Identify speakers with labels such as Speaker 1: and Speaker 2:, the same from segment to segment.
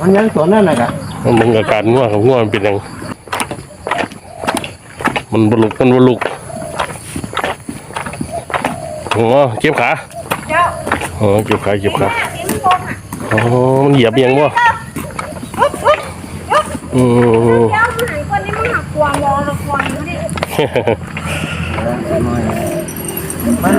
Speaker 1: มันยังตัวนั่นน่ะกะ
Speaker 2: เจ้า
Speaker 1: อ๋อเก็บขาเก็บขา
Speaker 2: สีมันคงอะ
Speaker 1: อ๋อมันเหยียบยังบ่
Speaker 2: อุ๊บอุ๊บอุ๊บ
Speaker 1: อืม
Speaker 2: เจ้ามันหันคนนี้มันหักกวางมองละกวางไม่ได้
Speaker 1: มัน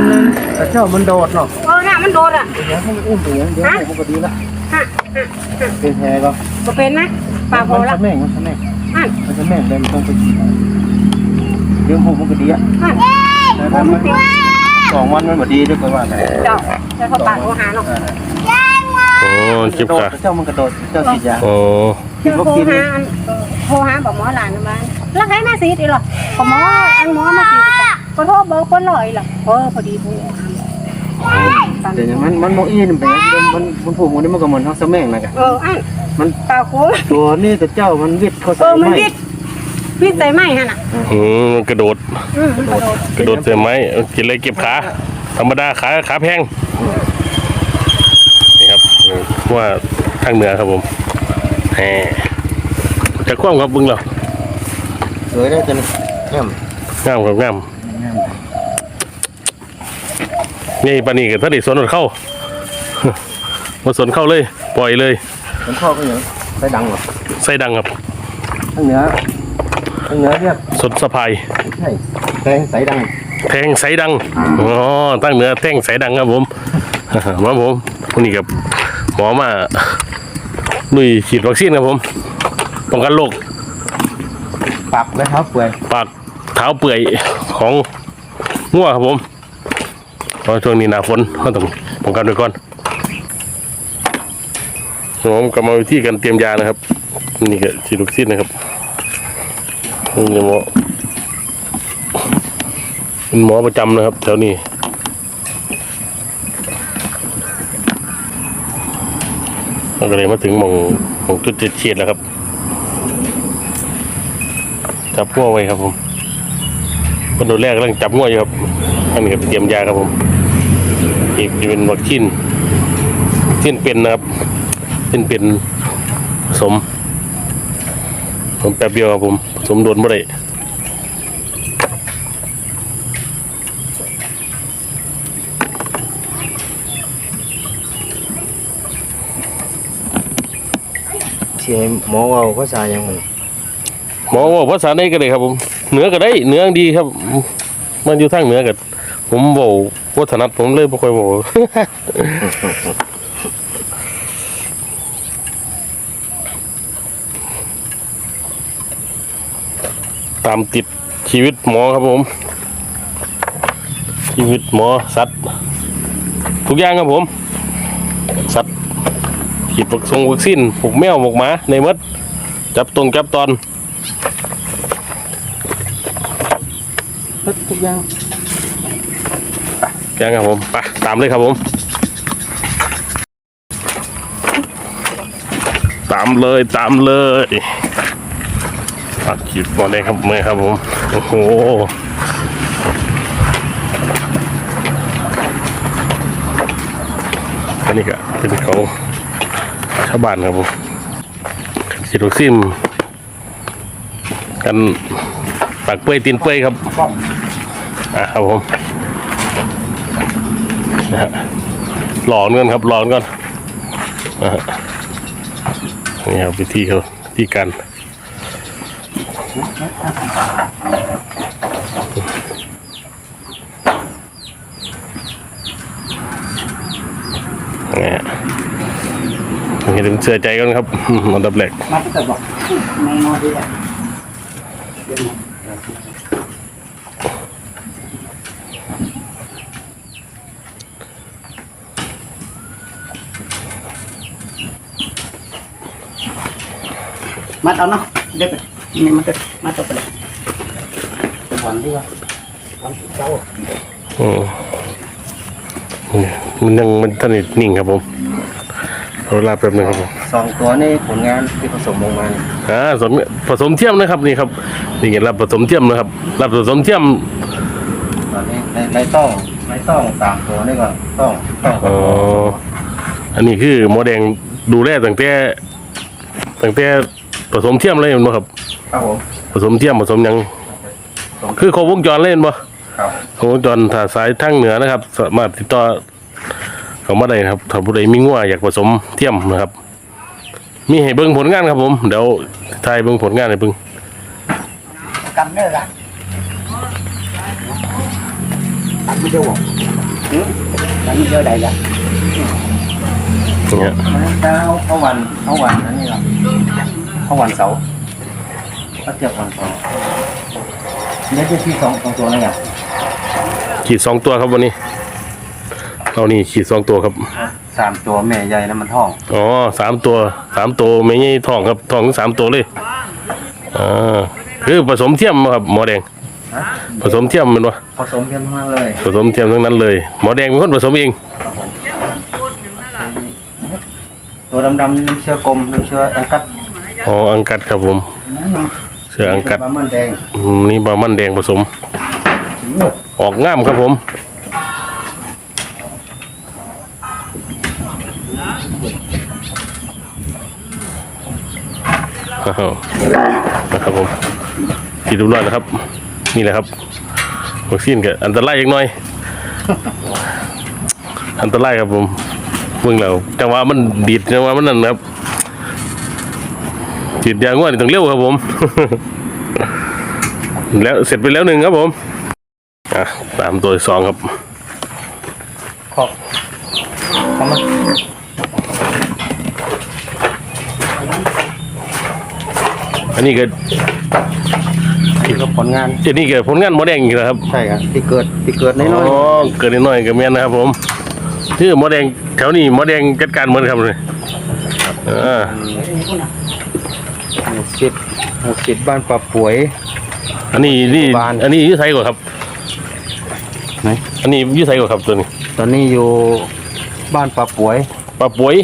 Speaker 1: กระเจ้ามันโดดเนาะ
Speaker 2: เออน่ะมันโดดอะ
Speaker 1: เดี๋ยวให้มันอุ้มไปอย่างเดียวมันก็ดีละ
Speaker 2: ฮะฮะฮะ
Speaker 1: เป็นแผลก็
Speaker 2: บ่เป็นนะปากพอ
Speaker 1: มัน
Speaker 2: ละ
Speaker 1: ทำแม่งมันทำแม่ง
Speaker 2: ฮั่น
Speaker 1: มันทำแม่งเลยมันต้องไปกินเดี๋ยวผมมันก็ดีอะ
Speaker 2: ฮั่น
Speaker 1: แต่ถ้ามันสองวันมันบ่ดีด้วยกันว่าแต่
Speaker 2: เจ้าเจ้าเขาปากเขาหาเนาะ
Speaker 1: เออ
Speaker 3: โอ้เจ็บขา
Speaker 1: เจ้ามันกระโดดเจ้าฉีดยา
Speaker 3: โอ้
Speaker 2: เจ้าโทรหาอันโทรหาบอกหมอหลานนะบ้านแล้วใครมาสีดอีหรอบอกหมออันหมอมาสีด ก็โทรเบอร์คนลอยหรอเออพอดีพูด
Speaker 1: แต่อย่างมันมันโมอีนไปมันมันผูกมันนี่มันก็เหมือนทั้งสะแม่งนะกะ
Speaker 2: เอออัน
Speaker 1: มัน
Speaker 2: ปากโค้ง
Speaker 1: ตัวนี่แต่เจ้ามันวิดเขา
Speaker 2: เอ
Speaker 1: ใส่
Speaker 2: อมัน
Speaker 1: ไม้
Speaker 2: วิดวิดใส่ไม้ฮะน่ะ
Speaker 3: อืมกระโดด
Speaker 2: อืมมันกระโดด
Speaker 3: กระโดดเสียไม้เอากินอะไรเก็บขาธรรมดาขาขาแพงนี่ครับว่าทางเหนือครับผมแหมจะคว่ำครับบึงเหรอ
Speaker 1: สวยได้จนแง่ม
Speaker 3: งามครับงาม
Speaker 1: แง่ม
Speaker 3: นี่ปานนีกับท่านอีสวนหนเข้ามาสวนเข้าเลย ปล่อยเลย
Speaker 1: ผมพ่อก็อย่างใส่ดังหรอ
Speaker 3: ใส่ดังครับ
Speaker 1: ทั้งเหนือทั้งเหนือเรียก
Speaker 3: สดสะพาย
Speaker 1: ใช่แตงใส่ดัง
Speaker 3: แทงใสดังอ๋อตั้งเหนือแทงใสดังครับผมมาผมวันนี้กับหมอมาลุยฉีดวัคซีนครับผมป้องกันโรค
Speaker 1: ปรับเลยครับเปื่อย
Speaker 3: ปาก เท้าเปื่อยของงัวครับผมเพราะช่วงนี้หนาฝนก็ต้องป้องกันไว้ก่อนผมกำลังวิธีการเตรียมยานะครับ นี่ก็ฉีดวัคซีนนะครับนี่หมอเป็นหมอประจำนะครับแถวนี้เราก็เลยมาถึงหมองหมองจุดเฉียดแล้วครับจับงัวไว้ครับผม คนดูแรกกำลังจับงัวอยู่ครับอันนี้ก็เตรียมยาครับผมอีกจะเป็นวัคซีนวัคซีนเป็นนะครับวัคซีนเป็นผสมผมแป๊บเดียวครับผมผสมโดนบ่ได้
Speaker 1: เชียหมอว่าภาษายังมัน
Speaker 3: หมอบอกภาษาไหนก็ได้ครับผม เหนือก็ได้เหนือดีครับ มันอยู่ทางเหนือกันผมบอกวัฒนัดผมเลยบ่ค่อยบอกตามติดชีวิตหมอครับผม ชีวิตหมอสัตว์ ทุกอย่างครับผม สัตว์ฉีดวัคซงวัคซีนผูกแมวหมกหมาในมดจับตรงจับตอน
Speaker 1: ทุกอย่าง
Speaker 3: ยังครับผมไปตามเลยครับผม ตามเลยตามเลยปัดขีดบอลได้ครับเมื่อครับผม โอ้โหอันนี้ก็เป็นของชาวบ้านครับผมฉีดวัคซีนกันปากเปื่อยตีนเปื่อยครับ อะครับผมหลอนกันครับหลอนกันนะฮะนี่ครับวิธีเขาวิธีการนี่ฮะนี่ถึงเชื่อใจกันครับอันดับแรก
Speaker 1: มาที่เกิดบอกไม่นอนดีอะ
Speaker 4: เอาเนาะเด็กนี่มันก็มัดเอาไปเลย
Speaker 1: วันที่ว่าวันที่เจ้า
Speaker 3: อืมนี่มันยังมันสนิทนิ่งครับผมเอาเวลาแป๊บหนึงครับผม
Speaker 1: สองตัวนี่ผลงานที่ผสมลงมาเนี่ย
Speaker 3: อ่าผสมผสมเทียมนะครับนี่ครับนี่เห็นรับผสมเทียมนะครับรับผสมเทียม
Speaker 1: ตอนนี้ในในต้องไม่ต้องสามตัวนี่ก่อนต้องต้อง
Speaker 3: อ๋ออันนี้คือหมอแดงดูแลตั้งแต่ตั้งแต่ ผสมเทียมเลยแม่นบ่ครับ
Speaker 1: ครับผม
Speaker 3: ผสมเทียมผสมหยัง คือครบวงจรเลยแม่นบ่
Speaker 1: ครับ
Speaker 3: ครบวงจรถ้าสายทางเหนือนะครับ สามารถติดต่อเข้ามาได้นะครับถ้าผู้ใดมีงัวอยากผสมเทียมนะครับ มีให้เบิ่งผลงานครับ ผมเดี๋ยวถ่ายเบิ่งผลงานให้เบิ่ง
Speaker 4: กันเด้อกันกันไม่เจอบอกกันไม่เจอใดละ
Speaker 3: เนี่ย
Speaker 1: ถ้าเขาเขาวันเขาวันอันนี้ครับเขาวันเสาร์ก็เทียบวันเสาร์เนี่ยจะที่สองสองตัวนี่ไง
Speaker 3: ขีดสองตัวครับวันนี้เอานี่ขีดสองตัวครับ
Speaker 1: สามตัวแม่ใหญ่นะมันท้อง
Speaker 3: อ๋อสามตัวสามตัวไม่ใช่ทองครับทองทั้งสามตัวเลยอ่าคือผสมเทียมบ่ครับหมอแดง
Speaker 1: ฮะ
Speaker 3: ผสมเทียมแมันวะ
Speaker 1: ผสมกันทั้งนั้นเลย
Speaker 3: ผสมเทียมทั้งนั้นเลย หมอแดงเป็นคนผสมเอง
Speaker 1: ตัวดำๆน้ำเชื้อกลมน้ำเชื้อแองกัด
Speaker 3: อ๋ออังกัดครับผม เสืออังกัด
Speaker 1: บะมันแดง
Speaker 3: อืมนี่บามันแดงผสม ออกง่ามครับผม อ้าวนะครับผมขีดดูร้อยนะครับ นี่แหละครับวัคซีนก็อันตรายอย่างน้อย อันตรายครับผมเมื่อเราจังหวะมันดีดจังหวะมันนั่นนะครับ ฉีดยางวดนี่ต้องเร็วครับผม แล้วเสร็จไปแล้วหนึ่งครับผมอะตามตัวที่สองครับ
Speaker 1: ขอบเข้ามา
Speaker 3: อันนี้ก็
Speaker 1: นี่ก็ผลงาน
Speaker 3: อันนี้ก็ผลงานหมอแดงอีกแล้วครับ
Speaker 1: ใช่ครับที่เกิดที่เกิดน้อย
Speaker 3: อ๋อเกิดนิดหน่อยก็แม่นนะครับ ผมชื่อหมอแดงแถวนี้หมอแดงจัดการเหมือนครับเลยอ่า
Speaker 1: ๆหกสิบ หกสิบบ้านปลาป่วย
Speaker 3: อันนี้นี่
Speaker 1: บ้าน
Speaker 3: อันนี้อยุ่ไทยกว่าครับ
Speaker 1: ไหน
Speaker 3: อันนี้อยุ่ไทยกว่าครับตัวนี้
Speaker 1: ตอนนี้อยู่บ้านปลาป่วย
Speaker 3: ปลาป่วย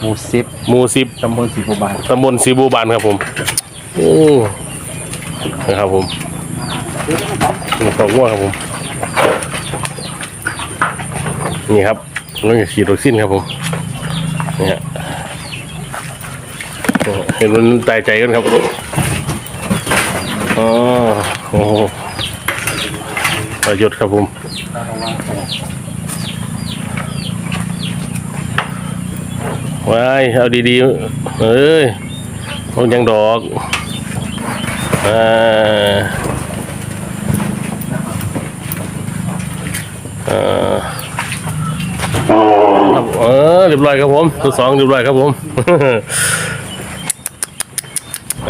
Speaker 1: หมู่สิบ
Speaker 3: หมู่สิบ
Speaker 1: ตำบลสีบัวบาน
Speaker 3: ตำบลสีบูบานครับผมโอ้นะครับผมนี่ตอกง่วครับผม นี่ครับเราจะฉีดวัคซีนครับผมนี่ฮะ เห็นมันตายใจกันครับอ๋อโอ้โหประยุทธ์ครับผมว้ายเอาดีๆ เอ้ยมันยังดอกอ่าอ่าเออเรียบร้อยครับผมตัวสองเรียบร้อยครับผม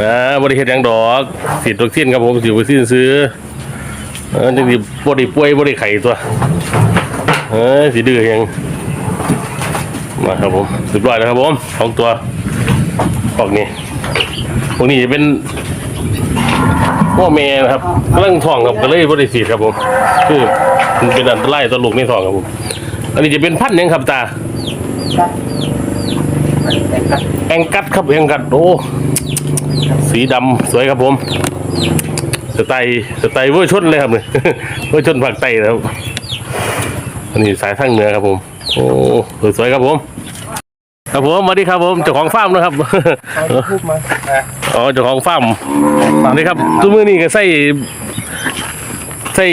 Speaker 3: อ่าบริเหตุยังดอกสีดวัคซีนครับผมสีดวัคซีนซื้อเออจังสีบริป่วยบริไข่ตัวเออสีดื้อยังมาครับผมเรียอยแล้วครับผมสองตัวพวกนี้พวกนี้จะเป็นพ่อแม่นะครับกำลังท้องครับก็เลยบริสีดครับผมคือมันเป็นอันตรายต่อลูกในท้องครับผมอันนี้จะเป็นพันธุ์หยังครับตาแองกัดครับแองกัดโอ้ สีดำสวยครับผม สไตล์สไตล์เวอร์ชนเลยครับเนี่ยเวอร์ชนภาคใต้นะครับอันนี้สายทางเหนือครับผม โอ้สวยครับผม ครับผมสวัสดีครับผมเจ้าของฟาร์มนะครับ
Speaker 1: พูดมา
Speaker 3: อ๋อเจ้าของฟาร์มนี่ครับทุกมือนี่ก็ใส่ใส่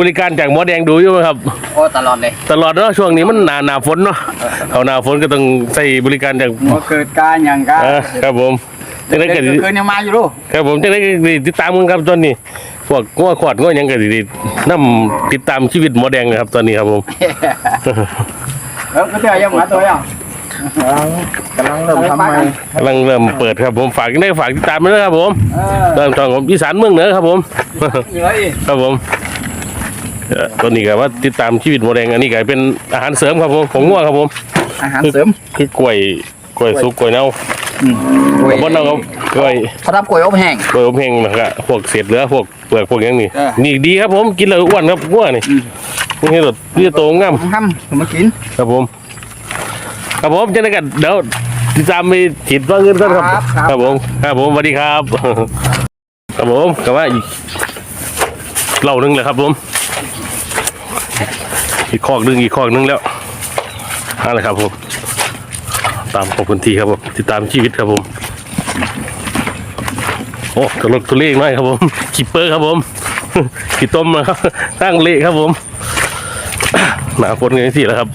Speaker 3: บริการจากหมอแดงดูอยู่ไหมครับ
Speaker 4: โอ้ตลอดเลย
Speaker 3: ตลอดเนาะช่วงนี้มันหนาหนาฝนเนาะเอาหนาฝนก็ต้องใส่บริการจาก
Speaker 4: มาเกิดการอย่างกัน
Speaker 3: อ่าครับผม จังได้ก็สิ
Speaker 4: คืนยังมาอยู่ลูก
Speaker 3: ครับผมจังได้ติดตามกันครับตอนนี้พวกง้อขวดง้อยังก็สินํติดตามชีวิตหมอแดงนะครับ ตอนนี้ครับผม
Speaker 4: แล้วก็เจอยังมาตัวยัง
Speaker 1: กำลังเริ่มทำใหม่
Speaker 3: กำลังเริ่มเปิดครับผมฝากได้ฝากติดตามมาด้วยครับผม
Speaker 4: เริ่
Speaker 3: มช่องผมอีสานเมืองเหนือครับผม
Speaker 4: เหนือ
Speaker 3: ครับผมตอนนี้ก็ว่าติดตามชีวิตหมแดงอันนี้ก็เป็นอาหารเสริมครับผมผมง่วครับผม
Speaker 4: อาหารเสริม
Speaker 3: คือกล้วยกล้วยสุกกล้วยเน่า บนเน่าครับกล้วย
Speaker 4: เขาทำกล้วยอบแห้ง
Speaker 3: กล้วยอบแห้งนะครับพวกเศษเหลือพวกเปลือกพวกอย่างนี้
Speaker 4: เออ
Speaker 3: นี่ดีครับผมกินแล้วอ้วนครับง่วนี่นี่รสนี่โตงาม
Speaker 4: ทำมากิน
Speaker 3: ครับผม ครับผมจะได้กันเดี๋ยวติดตามไปฉีดว่าเงินก่อนครับ
Speaker 4: ครับครับ
Speaker 3: ครับผมครับผมสวัสดีครับ ครับผมก็ว่าอีกเหล่าหนึงเลยครับผมอีกคอกหนึงอีกคอกหนึงแล้วนั่นแหละครับผม ตามขอบพื้นที่ครับผมติดตามชีวิตครับผม โอ้กระลกตัวเลขหน่อยครับผมขีเปอร์ครับผมขีต้มนะครับตั้งเละครับผมหนาฝนกันที่แล้วครับ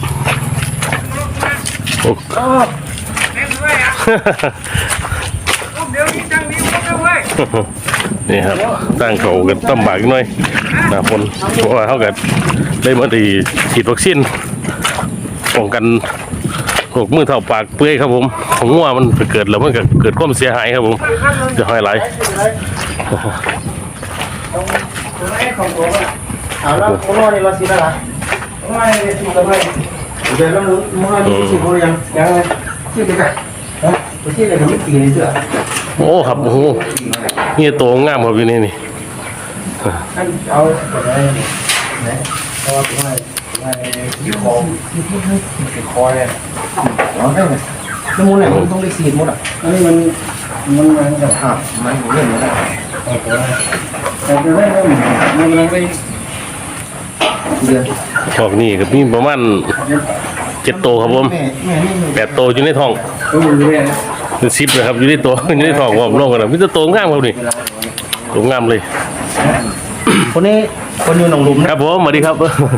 Speaker 3: โอ้นี่ครับตั้งเขากันตั้มบากหน่อยหนาฝนเพราะว่าเขากันได้มาดีฉีดวัคซีนป้องกัน โรคมือเท่าปากเปื่อยครับผมของงัวมันไปเกิดแล้วมันก็เกิดความเสียหายครับผมจะหายหล
Speaker 1: เอาแล้วผมว่านี่เราสิแล้วล่ะไม่ได้สิกันไม่เดี๋ยวเรามึงมึงสิบ่ยังยังไงสิไปกันฮะสิเลยมันตีนี่เสือ
Speaker 3: โอ้ครับโอ้โหนี่ตัวงามครับอยู่นี่นี่
Speaker 1: เอาไปได้ไหนเอาไปไว้ไว้ที่คอที่คอเลย เอาได้ไหมน้ำมูลเนี่ยมันต้องได้สีดหมดอะอันนี้มันมันมันจะหักมันเรื่องอะไรเอาไปแต่จะได้ไม่มันมันไปเดือน
Speaker 3: ชอกนี่ก็มีประมาณเจ็ดโตวครับผม
Speaker 1: แม่แม่นี่
Speaker 3: แปดโตวอยู่ในท้อง
Speaker 1: ก็อยู่เรื่อย
Speaker 3: เป็นสิบนะครับอยู่ในตัวอยู่ในท้องว่าผมลงกันนะมีแต่โตวงามครับนี่ตัวงามเลย
Speaker 1: คนนี้คนอยู่หนองหลุม
Speaker 3: ค
Speaker 1: นะ
Speaker 3: รับผมสวัสดีครับ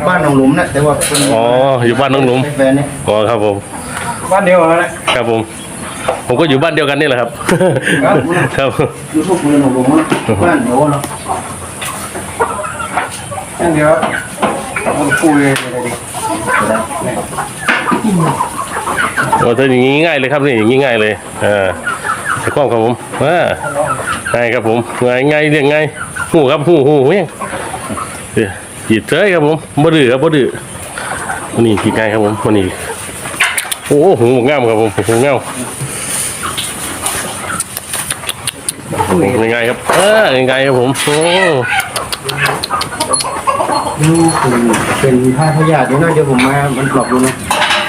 Speaker 1: บ้านหนองหลุมนะแต่ว่าคน
Speaker 3: อ๋ออยู่บ้านน้องหนุ่ม
Speaker 1: แฟนเนี่ย
Speaker 3: อ๋อครับผม
Speaker 1: บ้านเดียวกันแหละ
Speaker 3: ครับผม ผมก็อยู่บ้านเดียวกันนี่แหละครับ
Speaker 1: ครับ
Speaker 3: ครับ
Speaker 1: อยู่พวกคนหนองหลุมนะบ้านโน้เนาะนั่นเดียวมันคุยเลยดิ
Speaker 3: โอ้ถ้าอย่างนี้ง่ายเลยครับนี่อย่างนี้ง่ายเลยอ่าตะกล้องครับผมอ่าง่ายครับผมง่ายง่ายเรียงง่ายหูครับหูหูเมี่ยงเดี๋ยวหยิบเฉยครับผมบ่ดื้อครับบ่ดื้อวันนี้กี่ง่ายครับผมวันนี้ โอ้หูงามครับผมหูงามง่ายๆครับเออง่ายๆครับผมโอ้
Speaker 1: ดูเป็นท่าพยาธินี่น่าจะผมมามันปลอบดูนะ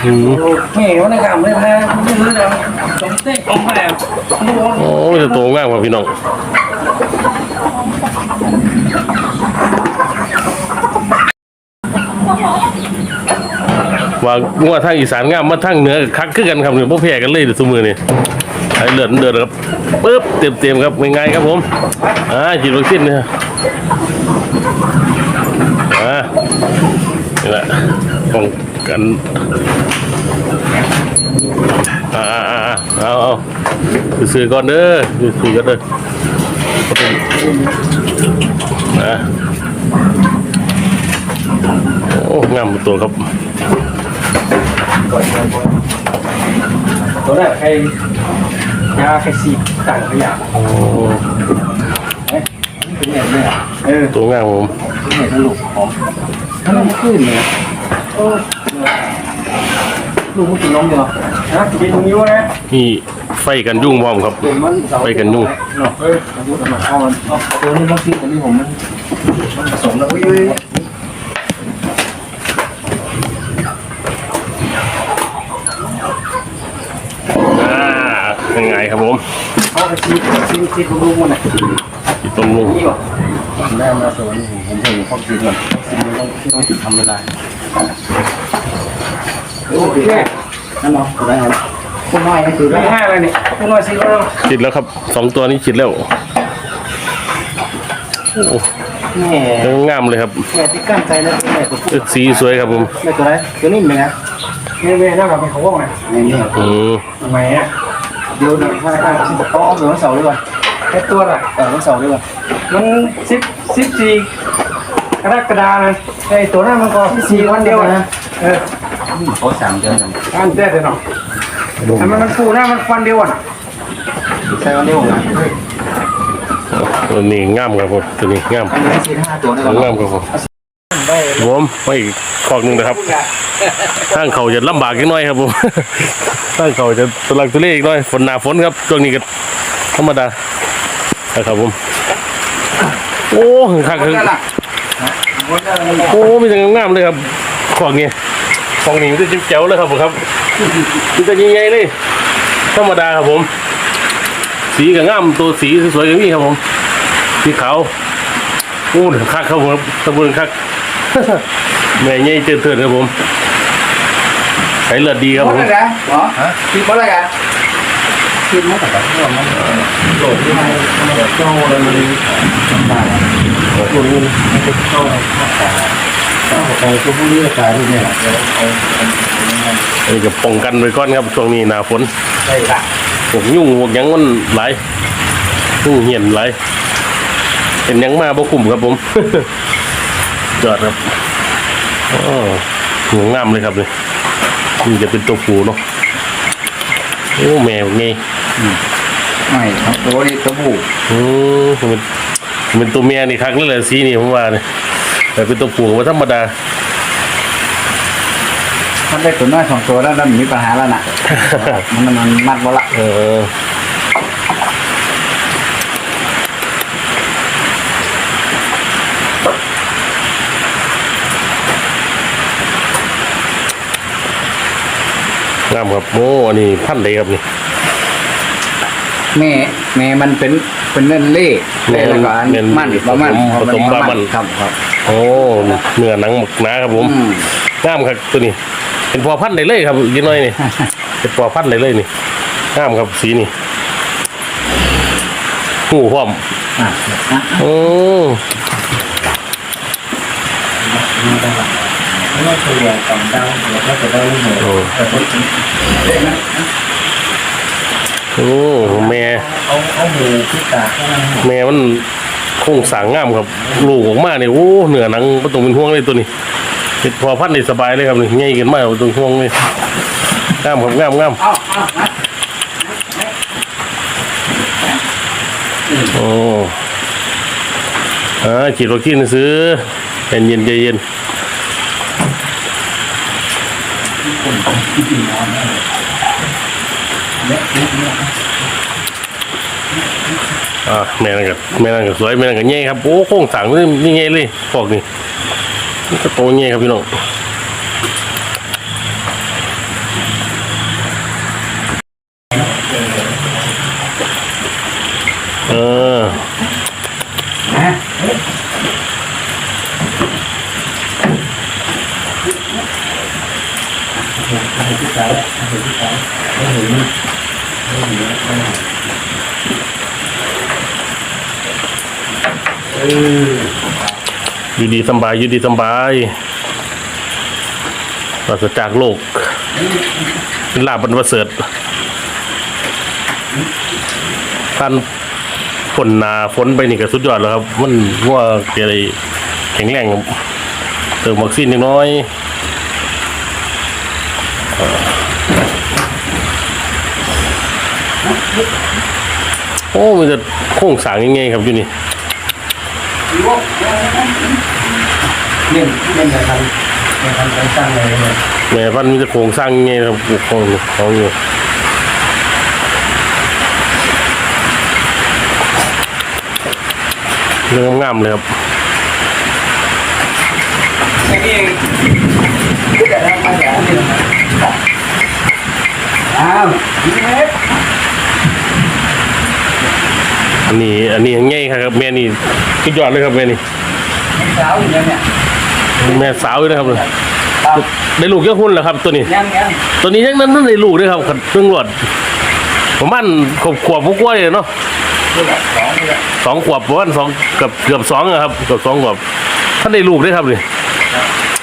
Speaker 3: อืม
Speaker 1: แม่วันนั้นกำเลยนะไม่รู้แล้วสมเต้สมแบบ
Speaker 3: โอ้จะโตงามกว่าพี่น้อง ว่าว่าทางอีสานงามมาทางเหนือคักคือกันครับเนี่ยพวกแพ้กันเลยเดี๋ยวสมือนี่ไอ้เลือดเดือดครับปึ๊บเต็มเต็มๆครับง่ายๆครับผมอ่าฉีดวัคซีนเนี่ยอ่านี่แหละป้องกันอ่าอ่าอ่าเอาเอาซื้อก่อนเด้อซื้อก่อนเด้ออ่าโอ้งามตัวครับ
Speaker 1: ตัวแรกใครยาใครสีต่างขยะ
Speaker 3: โอ้
Speaker 1: เป็นเนี่ยเนี่ยเออ
Speaker 3: ตัวงามผม
Speaker 1: เป็นเนี่ยสรุปของถ้ามันขึ้นเนี่ยโอ้ลูกมันกินนมอยู่เหรอฮะกินนิ้วนะ
Speaker 3: นี่ไฟกันยุ่งพร้อมครับ
Speaker 1: เดี๋ยวมัน
Speaker 3: ไปกันยุ่ง
Speaker 1: เนาะเฮ้ยมันยุ่งมาเอามันเอาตัวนี้มันกินตัวนี้ผมมันมันผสมแล้วอุ้ย
Speaker 3: อ่ายังไงครับผม
Speaker 1: เอา ไปซีซีซีดูมันอะ
Speaker 3: อีต้มลุง
Speaker 1: นี่ป่ะผมได้มาสวนผมผมเห็นข้อซีมันซีมันต้องต้องทำเวลาโอเคนั่นเนาะได้ครับคุณน้อยก็คือได้ห้าเลยนี่คุณน้อยซีก็
Speaker 3: จิตแล้วครับสองตัวนี้จิตแล้วโอ้
Speaker 1: แม่
Speaker 3: ยังงามเลยครับ
Speaker 1: แม่ที่กั้นใจแล้วแม่ตัวผู้
Speaker 3: สีสวยครับผม
Speaker 1: แม่ตัวไหนตัวนิ่มเลยนะแม่แม่น่ากับเป็นเขาว่องนะนี่นี่
Speaker 3: อืม
Speaker 1: ทำไมอะเดี๋ยวนะถ้าถ้าสิบเขาเอาเหลือเสาดีกว่าแค่ตัวละเออเสาดีกว่ามันสิบสิบสี่กรกฎาเลยไอ้ตัวนั้นมันก็สี่วันเดียวนะเออ
Speaker 4: เขาสามเดือนกัน
Speaker 1: อันเด็ดเลยเนาะแต่มันมันฟูนะมันฟันเดียวอะ
Speaker 4: ใช่วันเดียวกัน
Speaker 3: ตัวนี้งามครับผมตัวนี้งาม
Speaker 4: อันนี้สี่ห้าตัวได้
Speaker 3: ตัว
Speaker 4: แล้ว
Speaker 3: งามครับผม ผมไปอีกขอกหนึ่งนะครับทางเขาจะลำบากอีกหน้อยครับผมทางเขาจะตลักตุเลอีกหน้อยฝนหนาฝนครับช่วงนี้ก็ธรรมดานะครับผมโอ้คักคือโอ้มีแต่งามๆเลยครับของนี้ของนี้มันจะเจ๋วๆเลยครับผมครับมันจะใหญ่ๆเลยธรรมดาครับผม สีก็งามตัวสีสวยๆอย่างนี้ครับผมสีขาวโอ้คักครับผมตะบุนคัก แม่ใหญ่เตือนเตือนครับผมใช้เลือดดีครับ
Speaker 4: หม
Speaker 3: ผ
Speaker 4: ด
Speaker 3: ม
Speaker 4: เลยนะหรอคิดหมดเลยกันคิดหมดแต่ก็ร่วมมัน
Speaker 1: โหลดที่มันมันเจ้าอะไรมันต่างๆโหลดมันจะเข้าเข้าต่างเข้าไปพวกนี้กายพวกนี้แหละเอา
Speaker 3: อันนี้ก็ป้องกันไว้ก่อนครับช่วงนี้หนาฝน
Speaker 1: ได้ละ
Speaker 3: พวกยุ่งพวกหยังมันหลายยุ่งเหียนหลายเป็นหยังมาบ่คุ้มครับผม จอดครับอ๋อหัวงามเลยครับเลยนี่จะเป็นตัวผูเนาะโอ้แมวไง
Speaker 4: ไม่ครับตัวนี้ตัวผู้
Speaker 3: อืมมันมันเป็นตัวเมียนี่ครั้งนี้แหละสีนี่ผมว่าเนี่ยแต่เป็นตัวผูว่าธรรมดา
Speaker 4: มันได้ตัวน้อยสองตัวแล้วนั่นมีปัญหาแล้วน่ะมันมันมัดบ่ละ
Speaker 3: เออางามครับ โอ้อันนี้พันเลยครับนี่
Speaker 4: แม่แม่มันเป็นเป็นเล่นเล่เล่แล้วก็อันมันประมาณ
Speaker 3: ผสมบามัน
Speaker 4: ครับครับ
Speaker 3: โอ้เนื้อหนังหมกหนาครับผม
Speaker 4: อืม
Speaker 3: งามครับตัวนี้เป็นพอพันธุ์ได้เลยครับยีน้อยนี่เป็นพอพันธุ์ได้เลยนี่งามครับสีนี่หูพร้อม
Speaker 4: อะอะ
Speaker 3: โอ้
Speaker 1: ไม่ว่าตัวต่ำดาวแล้วก็จะได้ไม่เหนื่อยแต่คน
Speaker 3: โอ้แม่
Speaker 1: เอาเอาหมูพิตาข้ามา
Speaker 3: แม่มันโครงสร้างงามครับ ลูกออกมาเนี่ยโอ้เหนือหนังก็ต้องเป็นห่วงเลยตัวนี้เป็นพอพันธุ์ได้สบายเลยครับนี่ง่ายกันมากบ่ต้องห่วงเลยงามครับงามงามโอ้อ่าฉีดวัคซีนซื้อเย็นเย็นใจเย็น อ่าแม่นั่นกับแม่นั่นกับสวยแม่นั่นกับเงี้ยครับโอ้โค้งสั่งนี่นี่เงี้ยเลยพอกนี่นี่ก็โตเงี้ยครับพี่น้องเออ
Speaker 1: พิตาพิตาเอาหมู
Speaker 3: อยู่ดีสบายอยู่ดีสบายปราศจากโลกเป็นลาบบรรพเสริฐท่านฝนหนาฝนไปนี่ก็สุดยอดแล้วครับ มันว่าอะไรแข็งแรงเติมวัคซีนนิดน้อยโอ้ มันจะโค้งสางยังไงครับอยู่นี่
Speaker 1: เล่นเล่นในทำในทำการสร้างอะไรเนี่ย
Speaker 3: แม่พันมันจะโครงสร้างไงครับปลูกของเขาอยู่เรื่องงามเลยครับ
Speaker 4: อ้าว
Speaker 3: อันนี้ อันนี้ง่ายครับแม่นี่สุดยอดเลยครับแม่นี่
Speaker 4: สาวอยู่เนี่ย
Speaker 3: แม่สาวเลยนะครับ
Speaker 4: ครับ
Speaker 3: ได้ลูกเยอะหุ้นแล้วครับ ตัวนี้
Speaker 4: ยังยัง
Speaker 3: ตัวนี้ยังนั้นนั่นได้ลูกด้วยครับเครื่องรวดประมาณขวบขวบกว่าเลยเนาะสองขวบประมาณสองเกือบเกือบสองอะครับเกือบสองขวบท่านได้ลูกด้วยครับนี่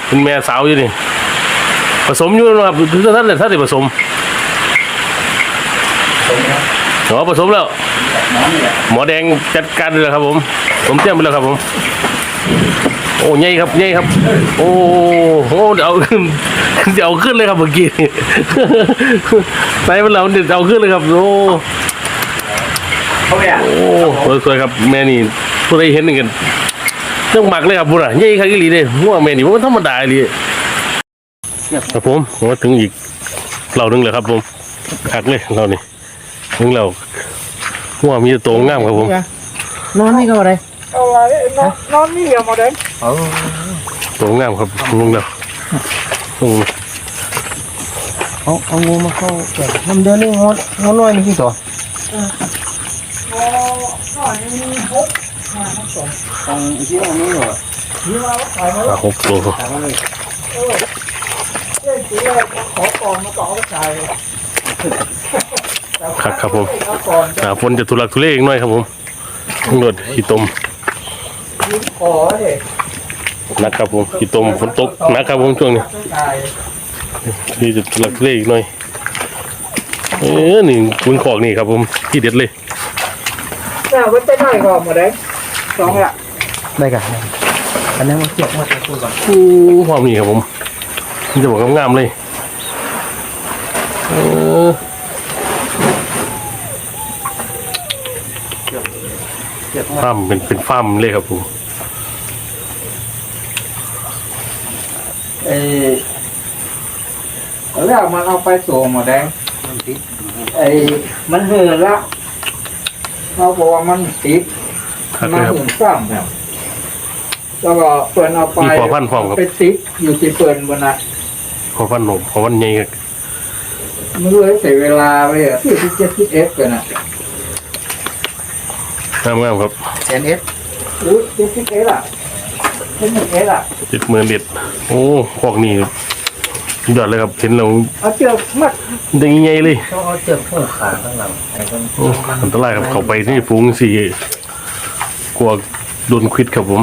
Speaker 3: เป็นแม่สาวอยู่นี่ผสมอยู่นะครับท่านท่านได้ผสมอ๋อผสมแล้ว หมอแดงจัดการเลยครับผม ผมเตรียมไปแล้วครับผม โอ้ใหญ่ครับใหญ่ครับ โอ้โหเดี๋ยวเอาขึ้นเดี๋ยวเอาขึ้นเลยครับเมื่อกี้ใส่มันแล้วเดี๋ยวเอาขึ้นเลยครับ โอ้
Speaker 4: เขาเนี่ย
Speaker 3: โอ้สวยๆครับแม่นี่ผู้ใดเห็นกันต้องหมักเลยครับพุ่นอะใหญ่ครับอีหลีเลยหัวแม่นี่ว่าธรรมดาอีหลีครับผมผมาถึงอีกเราหนึงเลยครับผมหักเลยเรานี่ถึงเรา หัวมีแต่โตวงามครับผม
Speaker 1: นอนนี่ก็อะไร
Speaker 3: โตวงามครับลุงแล้วลุง
Speaker 1: เอาเอางูมาเข้าแก่น้ำเดือนนี่งดงดน้อยนี่กี่ตัวของที่ว่านี่เหรอ
Speaker 3: อ่าหกตัว
Speaker 1: ถามว่าเลยเล่นสีเลยขอก่อนมาต่อก็จ่าย
Speaker 3: ครับครับผม
Speaker 1: เอาก่อน
Speaker 3: หนาฝนจะทุลักทุเลอีกหน่อยครับผมตำรวจขี้ตม
Speaker 1: ยิ้มขอเด็ก
Speaker 3: หนักครับผมขี้ตมฝนตกหนักครับผมช่วงนี้
Speaker 1: จ่าย
Speaker 3: นี่จะทุลักทุเลอีกหน่อยเออนี่คุณขอกนี่ครับผมที่เด็ดเลย
Speaker 1: เนี่ยไว้ไปหน่อยก่อนหมดเลยสองละได้กันอันนั้นมันเก็บหมดเลยคุณก่อน
Speaker 3: อู้ความนี่ครับผมนี่จะบอกงามๆเลยเออ
Speaker 1: เก็บหมด
Speaker 3: ฟาร์มเป็นเป็นฟาร์มเลยครับผม
Speaker 4: เอ้แล้วมันเอาไปส่งหมดแดงไอ้มันเหือละเขาบอกว่ามันติด
Speaker 3: ครับ
Speaker 4: มา
Speaker 3: ครับ
Speaker 4: ถึงซ้ำเนี่ยแล้วก็เปิดเอาไป
Speaker 3: มีขอพันธุ์พร้อมครับ
Speaker 4: ไปติดอยู่ที่เปิดบนน่ะ
Speaker 3: ขอฟันหนมขอฟันใหญ่ครับ
Speaker 4: มันเลยเสียเวลาไปอะที่ที่เจ็ดที่เอฟกันน่ะ
Speaker 3: งามงามๆครับ
Speaker 1: เอ็นเอส
Speaker 4: หรือเจ็ดที่เอฟอะเจ็ดที่เอฟอะ
Speaker 3: ติดมือเด็ดโอ้พวกนี้สุดยอดเลยครับเห็นแล้ว
Speaker 4: เอาเจอมัด
Speaker 3: ได้ใหญ่ๆเลย
Speaker 1: ต้องเอาเจือกผูกขาข้างหลังไอ้คน
Speaker 3: โอ้อันตรายครับเข้าไปที่ฟุ้งสิกลัวโดนควิดครับผม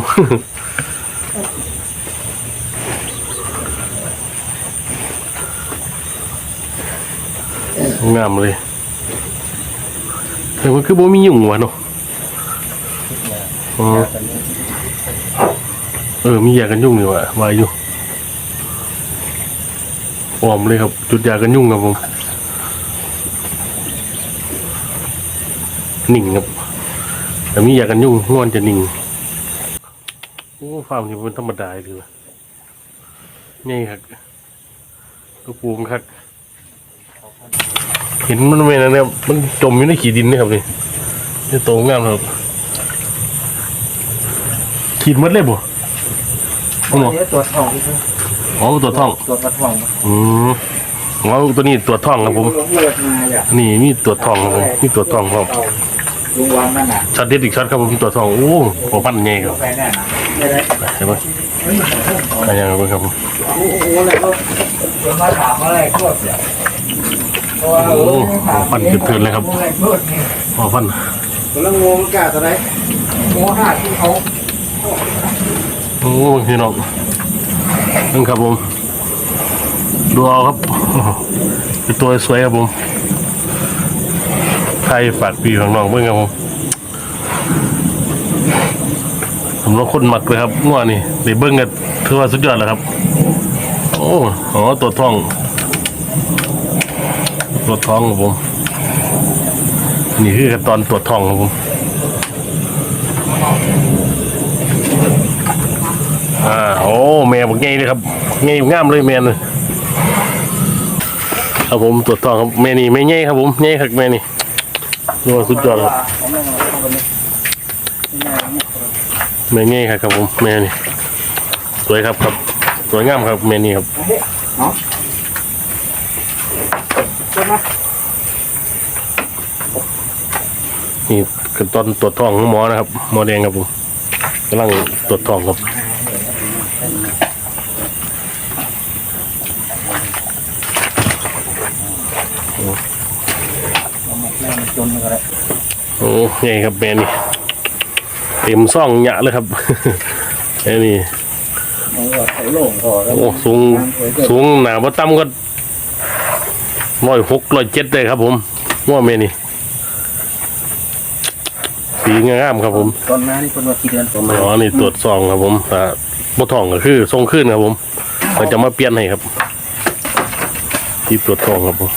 Speaker 3: งามเลยแต่มันคือบ่มียุ่งวะเนาะ อ๋อ เออ มียากันยุ่งนี่วะวายอยู่ออมเลยครับ จุดยากันยุ่งครับผมนิ่งครับแต่มียากันยุ่งงอนจะนิ่งโอ้ฟาร์มนี่มันธรรมดาเลยวะนี่ครับก็ปูมครับเห็นมันเป็นะเนี่ยมันจมอยู่ในขีดินนี่ครับนี่นี่โตงามครับ ขีดหมัดเลยบ่อ๋อ
Speaker 1: เดี๋ยวตรวจทองอีกที
Speaker 3: อ๋อตัวจท่อง
Speaker 1: ตรวจวัดทอง
Speaker 3: อืมอ๋อตัวนี้ตัวจท่องครับผม
Speaker 4: ลงเลือดมาอะ
Speaker 3: นี่มีตัวจท่องครับผมมีตัวจท่องครับ
Speaker 4: เอาลุงวางนั่นน่ะ
Speaker 3: ช็อตเด็ดอีกช็อตครับผมตัวจท่องโอ้โหพันใหญ่ครับ
Speaker 4: ไปแน่น่ะไม่ได้
Speaker 3: เห็นไหมอะไรอย่างเงี้ยครับผม
Speaker 4: โอ้โหอะไรก็จะมาถามอะไรพวกเนี่ยเพราะว่า
Speaker 3: โอ้โหพันเถื่อนๆเลยครับ
Speaker 4: อะไรพวกนี้
Speaker 3: พอพัน
Speaker 1: ตัวละงงกาตัวไหน
Speaker 4: โมหะที่เขา
Speaker 3: โอ้พี่น้องนั่นครับผมดูเอาครับเป็นตัวสวยครับผมใครฝากพี่ของน้องเพื่อนครับผมผมว่าคนหมักเลยครับง้อนี่เดี๋ยวเบิ้งกันถือว่าสุดยอดแล้วครับ โอ้อ๋อตัวทอง ตัวทองครับผม นี่คือตอนตัวทองครับผม อ่าโอ้แม่บอกไงเลยครับไงงามเลยแม่นเลยครับผมตรวจสอบครับแม่นี่ไม่ไงครับผมไงครับแม่นี่ดูว่าสุดยอดครับแม่ไงครับครับผมแม่นี่สวยครับครับสวยงามครับแม่นี่ครับนี่ขั้นตอนตรวจท้องของหมอนะครับหมอแดงครับผมกำลังตรวจท้องครับ
Speaker 1: จนก็ได้
Speaker 3: โอ้ไงครับแม่นี่เต็มซ่องหยะเลยครับแม่นี่
Speaker 4: เอาว่าเขาโล่งพอแล้ว
Speaker 3: โอ้สูงสูงหนาบ่ต่ำก็ร้อยหกร้อยเจ็ดเลยครับผมว่าแม่นี่สีงามครับผม
Speaker 1: ตอนนั้นนี่คนว่ากี่เดือนตัวมา
Speaker 3: อ๋อนี่ตรวจซองครับผมอ่า บ่ทองก็คือทรงขึ้นครับผมเราจะมาเปลี่ยนให้ครับที่ตรวจซองครับผม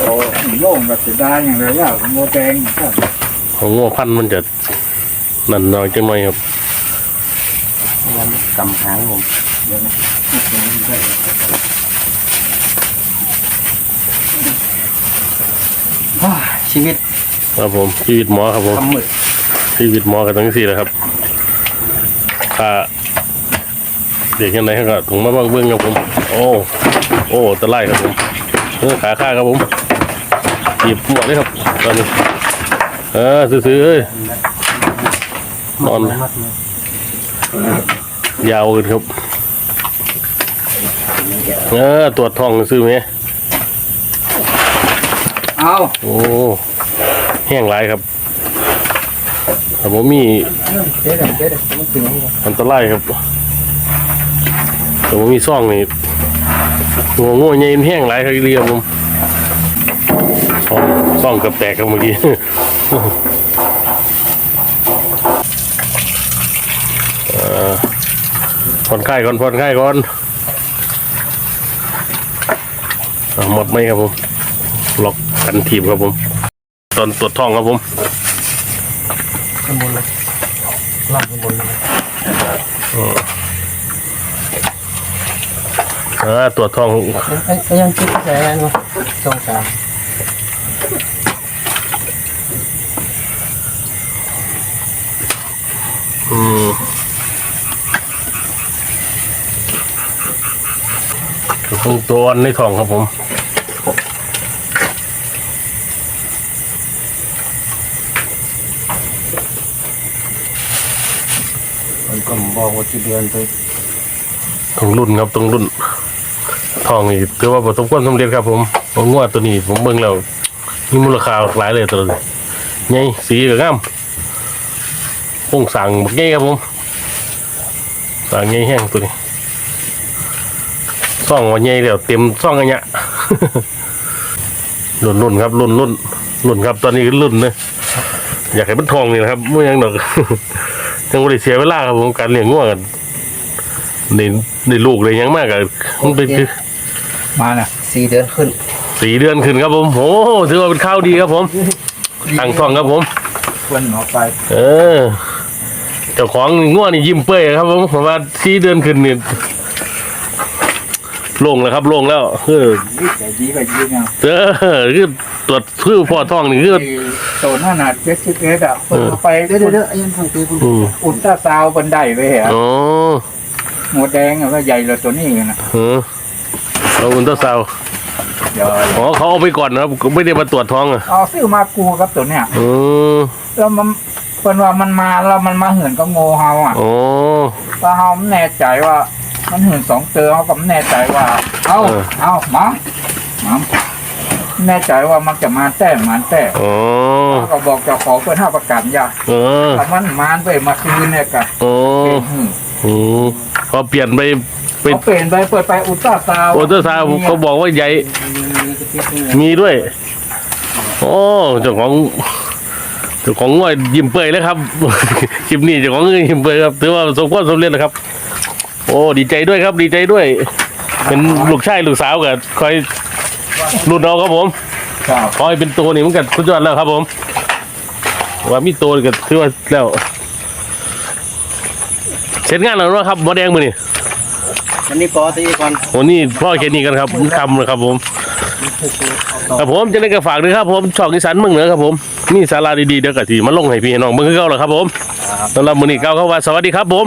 Speaker 4: โอ้โล่งแบบเสียดายอย่างไรว่าโมแดงครับ
Speaker 3: ของงัวพันธุ์มันจะนั่นน้อยจังหน่อยครับ
Speaker 1: ยันกำหางผมเดี๋ยวนะอ่าชีวิต
Speaker 3: ครับผมชีวิตหมอครับผม
Speaker 1: ทำมืด
Speaker 3: ชีวิตหมอกันทั้งสี่แหละครับค่า เด็กยังไงก็ถุงมาบ้างเบื้องครับผม โอ้ โอ้ตะไลครับผมเออขาข้าครับผมหยิบหมดเลยครับตอนนี้ เออซื้อๆเอ้ยนอน
Speaker 1: มัดเลย
Speaker 3: ยาวเลยครับ เออตรวจทองซื้อไหม
Speaker 4: เอา
Speaker 3: โอ้แห้งหลายครับแต่ผมมี
Speaker 1: เจ๊เด็กเจ๊เด็กมันถึง
Speaker 3: อันตรายครับแต่ผมมีซ่องนี่งัวงัวใหญ่มันแห้งหลายครับอีเรียมผมซ่องซ่องกับแตกครับเมื่อกี้ผ่อนคลายก่อนผ่อนคลายก่อนหมดไหมครับผมล็อกกันทีบครับผม ตอนตรวจท้องครับผม
Speaker 1: ข้างบนเลยล่างข้างบนเลย
Speaker 3: เออตรวจท้อง
Speaker 1: ไอ้ไอ้ยังคิดแสนเนาะสองสาม
Speaker 3: อืมตรงตัวในท้องครับผม
Speaker 1: มันก็บอกว่ากี่เดือนไป
Speaker 3: ตรงรุ่นครับตรงรุ่น ทองนี่ถือว่าประสบความสำเร็จครับผมผมงวดตัวนี้ผมเบิ่งแล้วมีมูลค่าหลายเลยตัวนี้ใหญ่สีก็งามพงสั่งบักใหญ่ครับผมสั่งใหญ่แห้งตัวนี้ซ่องว่าใหญ่แล้วเต็มซ่องอันเนี้ย รุ่นรุ่นครับรุ่นรุ่นรุ่นครับ ตอนนี้ก็รุ่นนะอยากให้มันทองนี่นะครับไม่ยังดอก ยังไม่ได้เสียเวลาครับผมการเลี้ยงงัวกันในในลูกเลยยังมากอะมันเป็นคือ
Speaker 4: มาน่ะ
Speaker 1: สี่เดือนขึ้น
Speaker 3: สี่เดือนขึ้นครับผมโอ้ถือว่าเป็นข้าวดีครับผมตั้งท้องครับผม
Speaker 4: ควรหมอไป
Speaker 3: เออเจ้าของง่วนี่ยิ้มเปื่อยครับผมผมว่าสี่เดือนขึ้นนี่โล่งแล้วครับโล่งแล้วเออ
Speaker 4: วิจัยดีก็ดีนะ
Speaker 3: เออคือตรวจคือพอท้องนี่คือ
Speaker 4: โตหน้าหนาเจ็ดสิบเอ็ดอะเปิดเข้าไป
Speaker 1: เดี๋ยวเดี๋ยวเดี๋ยวไอ้ยังทางตีคุณ
Speaker 3: อืม
Speaker 4: อุลตราซาวด์บันไดไปเหรอ
Speaker 3: อ๋อ
Speaker 4: หัวแดงอะก็ใหญ่เลยตัวนี้นะ
Speaker 3: เออเอาอุลตราซาวด์
Speaker 4: เดี๋ยว
Speaker 3: อ๋อเขาเอาไปก่อนนะครับไม่ได้มาตรวจท้องอะ
Speaker 4: เอาซื้อมากูครับตัวเนี้ย
Speaker 3: อืม
Speaker 4: แล้วมันเป็นว่ามันมาแล้วมันมาเหินก็โง่เฮาอะ
Speaker 3: อ๋อ
Speaker 4: ถ้าเฮาไม่แน่ใจว่า มันเหินสองเตอเฮาก็ไม่แน่ใจว่า เอา
Speaker 3: เออ
Speaker 4: เอามามาแน่ใจว่ามันจะมาแต้มมันแต้ม
Speaker 3: อ๋อ
Speaker 4: เขาก็บอกเจ้าของเพื่อนห้าประกันยา
Speaker 3: เออ
Speaker 4: ถ้ามันมานไปมาคืนเนี่ยก็
Speaker 3: อ๋อ
Speaker 4: เป็นหืม
Speaker 3: อืมพอเปลี่ยนไป ไป
Speaker 4: เขาเปลี่ยนไปเปิดไปอุลตราซาวด์
Speaker 3: โอเตอร์ซาวด์เขาบอกว่าใหญ่ มีด้วย โอ้เจ้าของเจ้าของง่อยยิ้มเปื่อยแล้วครับ คลิปนี้เจ้าของยิ้มเปื่อยครับถือว่าประสบความสำเร็จแล้วครับ โอ้ดีใจด้วยครับ ดีใจด้วย เป็นลูกชายลูกสาวกับคอยรุ่นน้องครับผม
Speaker 4: ครับ
Speaker 3: คอยเป็นตัวนี่มันก็สุดยอดแล้วครับ ผม ว่ามีตัวนี่ก็ถือว่าแล้ว เสร็จงานแล้วเนาะครับหมอแดงมือนี่
Speaker 1: วันนี้ปอตีก่อน
Speaker 3: โอ้นี่พ่อแค่นี้กันครับทำเลยครับผมครับผมจะได้กระฝากด้วยครับผมช่องอีสานเมืองเหนือครับผมนี่สาราดีๆเดี๋ยวกะทีมาลงให้พี่น้องเมืองเก่าเลยครับผมสำหรับมือนี้เก้าเข้าว่าสวัสดีครับผม